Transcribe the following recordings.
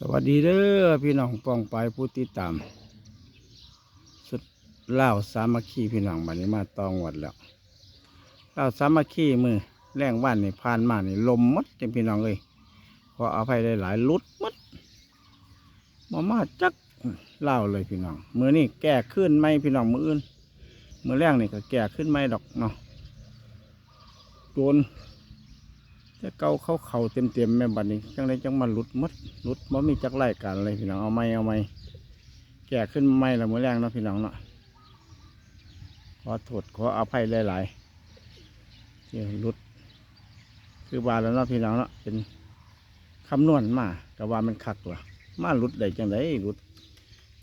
สวัสดีเด้อพี่น้องปองไปผู้ติดตาม สุดเล่าสามัคคีพี่น้องบัดนี้มาตองวัดแล้วเล่าสามัคคีมือแรงบ้านนี่ผ่านมานี่ลมหมดจังพี่น้องเลยขออภัยได้หลายลุดหมดมามาจักเล่าเลยพี่น้องมือนี่แก่ขึ้นไหมพี่น้องมืออื่นมือแรงนี่ก็แก่ขึ้นไหมดอกเนาะโดน จะเกาเข้าเข่าเต็มเต็มแม่บัดนี้จังไรจังมาหลุดมดหลุดบ่มีจักไล่กันเลยพี่น้องเอาไม้เอาไม้แก่ขึ้นไม้ละมือแรงเนาะพี่น้องเนาะขอโทษขออภัยหลายๆที่หลุด คือบาแล้วเนาะพี่น้องเนาะเป็นคำนวณมาก็ว่ามันคักว่ะมาหลุดได้จังไรหลุด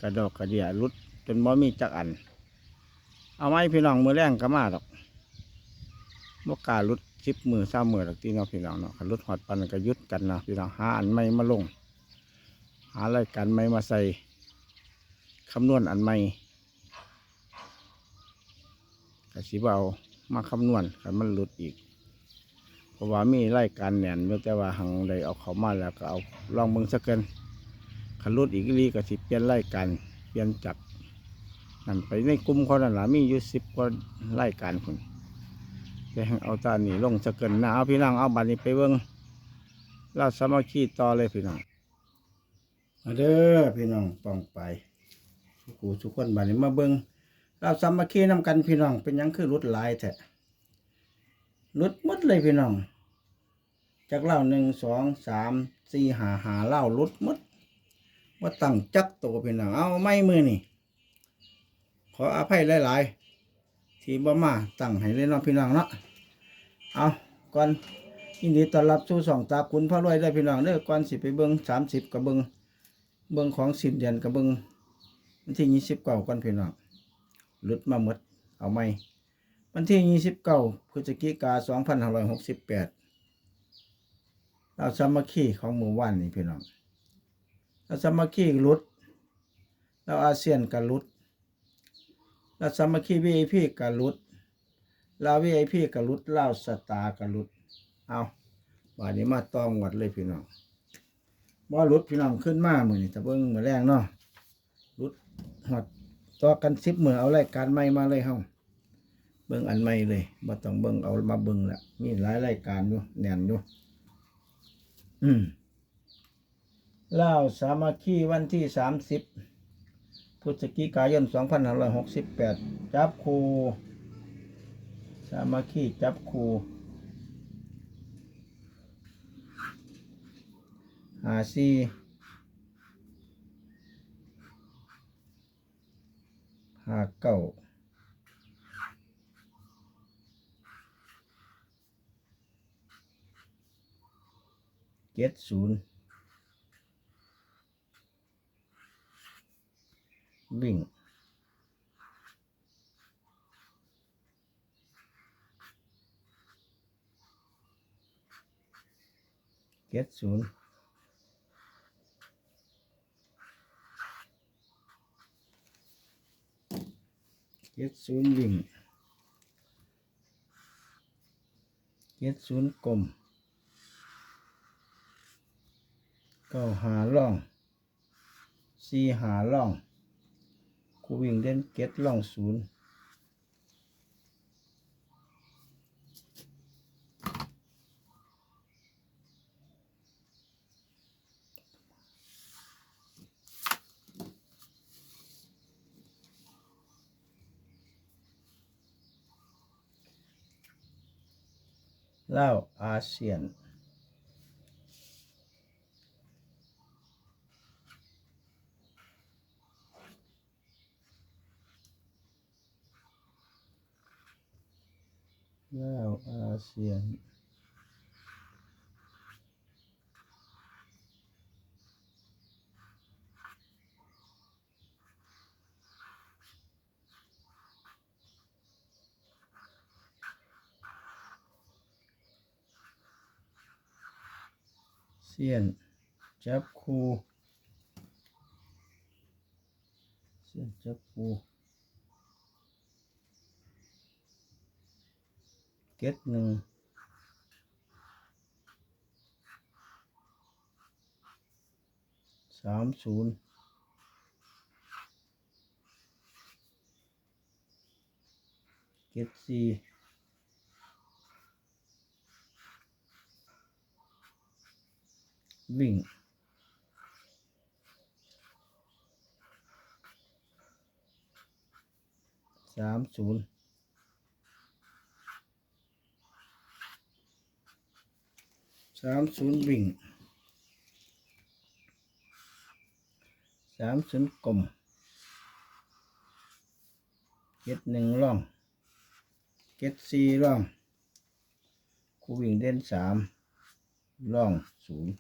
กระดอกกระเดียหลุดจนบ่มีจักอัน เอาไม้พี่น้องมือแรงก็มาดอกบ่กล้าหลุด ชิปมือซ้ามือหลักที่เนาะพี่น้องเนาะขันรถหอดปันก็ยุดกันนะพี่น้องหาอันไม่มาลง หารายการไม่มาใส่คำนวณอันไม่กระสิบเอามาคำนวณขันมันหลุดอีก เพราะว่ามีรายการแหน่นอยู่แต่ว่าหังใดเอาเขามาแล้วก็เอาลองเบิ่งสักเกินขันรุดอีกลีก็สิเปลี่ยนรายการเปลี่ยนจับนั่นไปในกลุ่มเขานั่นละมีอยู่สิบกว่ารายการคน แกงเอาตาหนีลงจะเกินหนาวพี่น้องเอาบัดนี้ไปเบิ้งเราสามัคคีต่อเลยพี่น้องมาเด้อพี่น้องปองไปทุกผู้ทุกคนบัดนี้มาเบิ้งเราสามัคคีนำกันพี่น้อง เป็นยังคือรุดลายแท้รุดมดเลยพี่น้อง จากเล่าหนึ่งสองสามสี่หาหาเล่ารุดมดว่าตั้งจักตัวพี่น้องเอาไม่มือนี่ขออภัยหลาย ๆ ที่บ่มาตั้งให้เลยเน้องพี่น้องเนาะเอาก่อนยินดีต้อนรับสู่สองตาคุณพ่อรวยได้พี่น้องเด้อก่อนสิไปเบิ่งสามสิบกับเบิ่งเบิ่งของสินเดือนกับเบิ่งวันที่ยี่สิบเก้าก่อนพี่น้องหลุดมาหมดเอาไหมวันที่ยี่สิบเก้าพฤศจิกาสองพันห้าร้อยหกสิบแปดเราสามัคคีของหมู่บ้านนี่พี่น้องเราสามัคคีหลุดเราอาเซียนกันหลุด แล้วสามัคคีวีไอพีกับรุดลาวีไอพีกับรุดลาวสตากับรุด เอาวันนี้มาต้องวัดเลยพี่น้องบ่รุดพี่น้องขึ้นมาเมือนี่แต่เบิ้งเมือแรงเนาะรุดหอดต่อกันสิบมือเอารายการใหม่มาเลยเฮาเบิ้งอันใหม่เลยบ่ต้องเบิ้งเอามาเบิ้งละมีหลายรายการอยู่แน่นอยู่อืมลาวสามัคคีวันที่สามสิบ พฤศจิกายน 2568 จับครูสามัคคีจับครูหาซีหาเก้าเจ็ดศูนย์ วิ่งเจ็ดศูนย์เจ็ดศูนย์วิ่งเจ็ดศูนย์กลมเก้าหาล่องสี่หาล่อง กูวิ่งเล่นเก็ตล่องศูนย์เล่าอาเซียน เล่าวอาเซียนเซียนจับคูเซียนจับคู เก็ตหนึ่งสามศูนย์เจ็ดสี่วิ่งสามศูนย์ สามศูนย์วิ่งสามศูนย์กลมเก็ดหนึ่งร่องเก็ดสี่ร่องคูวิ่งเด่นสามร่องศูนย์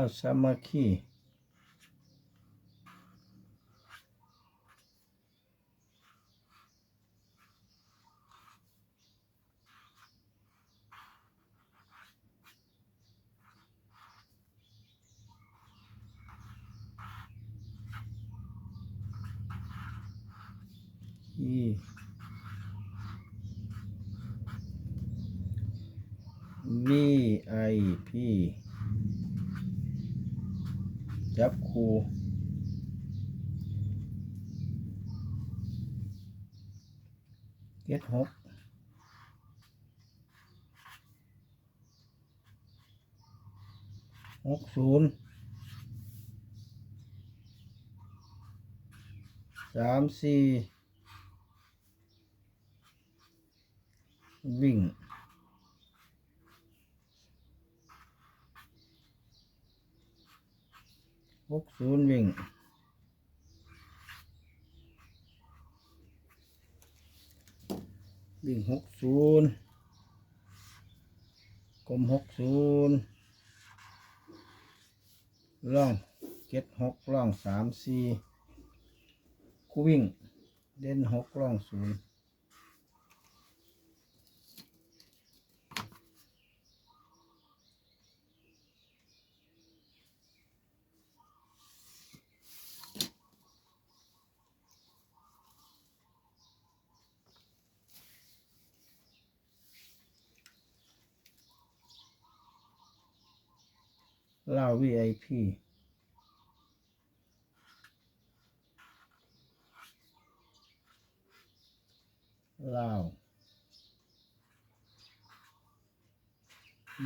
เราสามัคคีที่วีไอพี จับคูเจ็ดหกหกศูนย์สามสี่วิ่ง หกศูนย์วิ่งวิ่งหกศูนย์กลมหกศูนย์ล่องเจ็ดหกล่องสามสี่คู่วิ่ง เด่นหกล่องศูนย์ ล่าวีไอพีล่า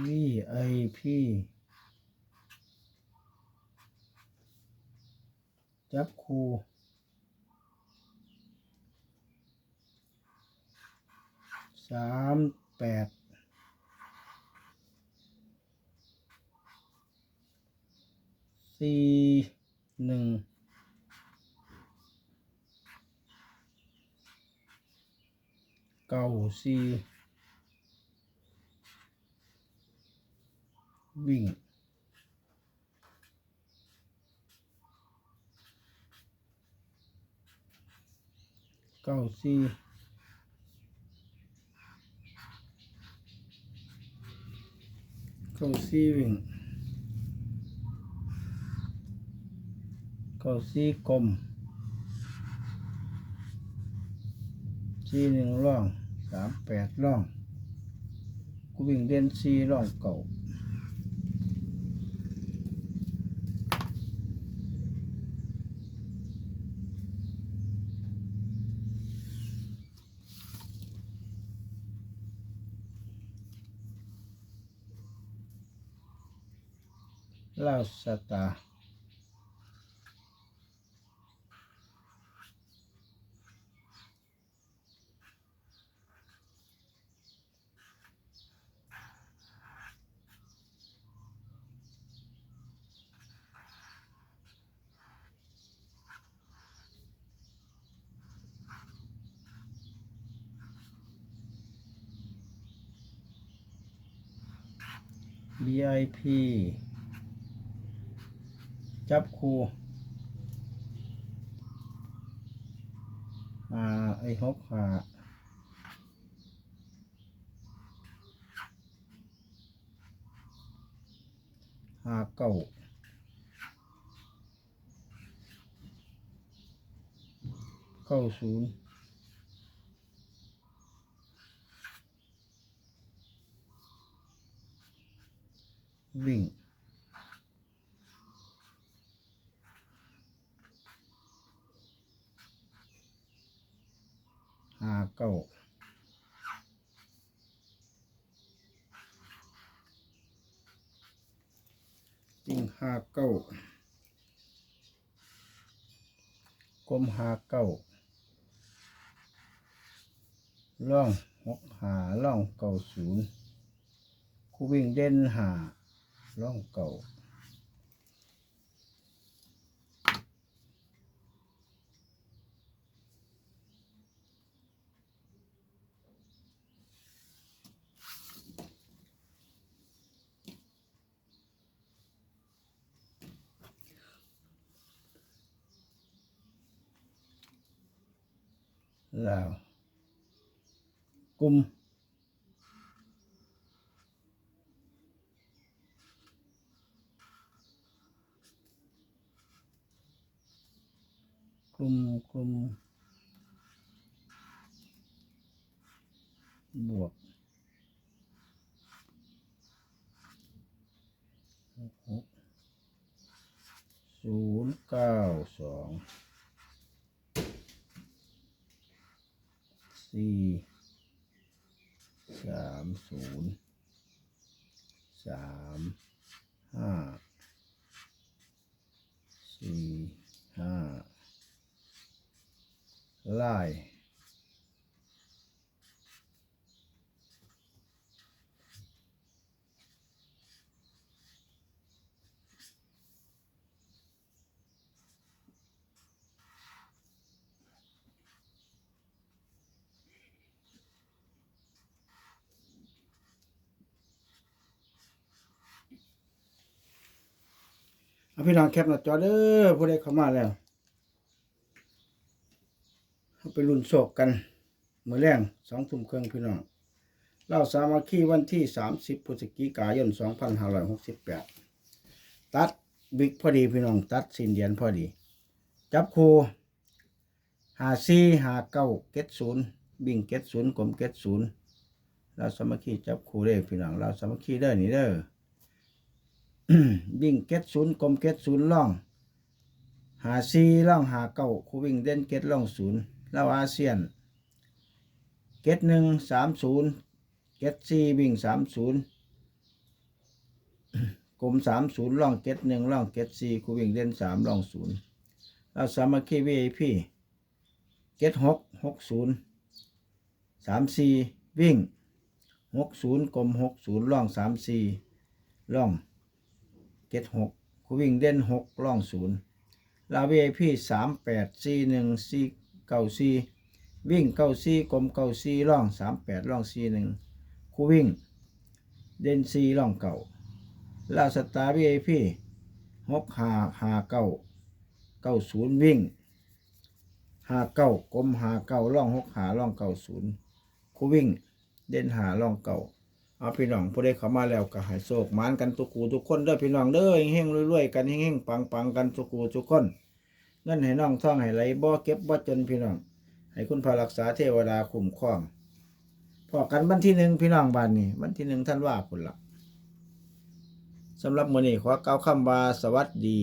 วีไอพีจับคูสามแปด สี่หนึ่งเก้าสี่วิ่งเก้าสี่เก้าสี่วิ่ง ก้าสี่กลมสี่หนึ่งร่องสามแปดร่องกูวิ่งเด่นสี่ร่องเก่าลาวสตา ร์ VIP จับคูอ่าไอ้หกขาหาเก้าเก้าศูนย์ วิ่งห้าเก้าวิ่งห้าเก้ากลมห้าเก้าล่องหกหาล่องเก้าศูนย์คู่วิ่งเด่นหา ล่องเก้าแล้วกลุ่ม กลม บวกหกศูนย์เก้าสองสี่สามศูนย์สามห้าสี่ห้า ไล่เอาพี่น้องแคปหน้าจอเด้อผู้ใดเข้ามาแล้ว เอาไปรุ่นโศกกันเมื่อแรงสองทุ่มครึ่งพี่น้องเราสามัคคีวันที่สามสิบพฤศจิกายนสองพันห้าร้อยหกสิบแปดตัดบิ๊กพอดีพี่น้อง ตัดสินเดียนพอดี จับคูหาซีหาเก้าเก็ดศูนย์บิ่งเก็ดศูนย์กลมเก็ดศูนย์เราสามัคคีจับคูได้พี่น้องเราสามัคคีเด้นี่เด้อวิ่งเก็ดศูนย์กลมเก็ดศูนย์ล่องหาซีล่องหาเก้าคูวิ่งเด่นเก็ดล่องศูนย์ เล่าอาเซียนเก็ดหนึ่งสามศูนย์เก็ดซีวิ่งสามศูนย์กลมสามศูนย์ล่องเก็ดหนึ่งล่องเก็ดซีคูวิ่งเด่นสามล่องศูนย์เราสามัคคีวีพีเก็ดหกหกศูนย์สามซีวิ่งหกศูนย์กลมหกศูนย์ล่องสามซีล่องเจ็ดหกคูวิ่งเด่นหกล่องศูนย์ลาวีไอพีสามแปดสี่หนึ่งสี่ เก้าสี่วิ่งเก้าสี่กลมเก้าสี่ล่องสามแปดล่องสี่หนึ่งคู่วิ่ง เด่นสี่ล่องเก่าลาสตาร์วีไอพีหกหาหาเก้าเก้าศูนย์วิ่งหาเก้ากลมหาเก้าล่องหกหาล่องเก้าศูนย์คู่วิ่ง เด่นหาล่องเก่าเอาพี่น้องผู้ใดเข้ามาแล้วก็ให้โศกมานกันทุกกูทุกคนเด้อพี่น้องเด้อเฮงๆรวยๆกันเฮงๆปังๆกันทุกกูทุกคน เงินให้น้องท่องให้ไหลบ่เก็บบ่จนพี่น้อง ให้คุณพระรักษาเทวดาคุ้มครองพอกันวันที่หนึ่งพี่น้องบ้านนี้วันที่หนึ่งท่านว่าคุณละสำหรับมื้อนี้ขอเก้าคำว่าสวัสดี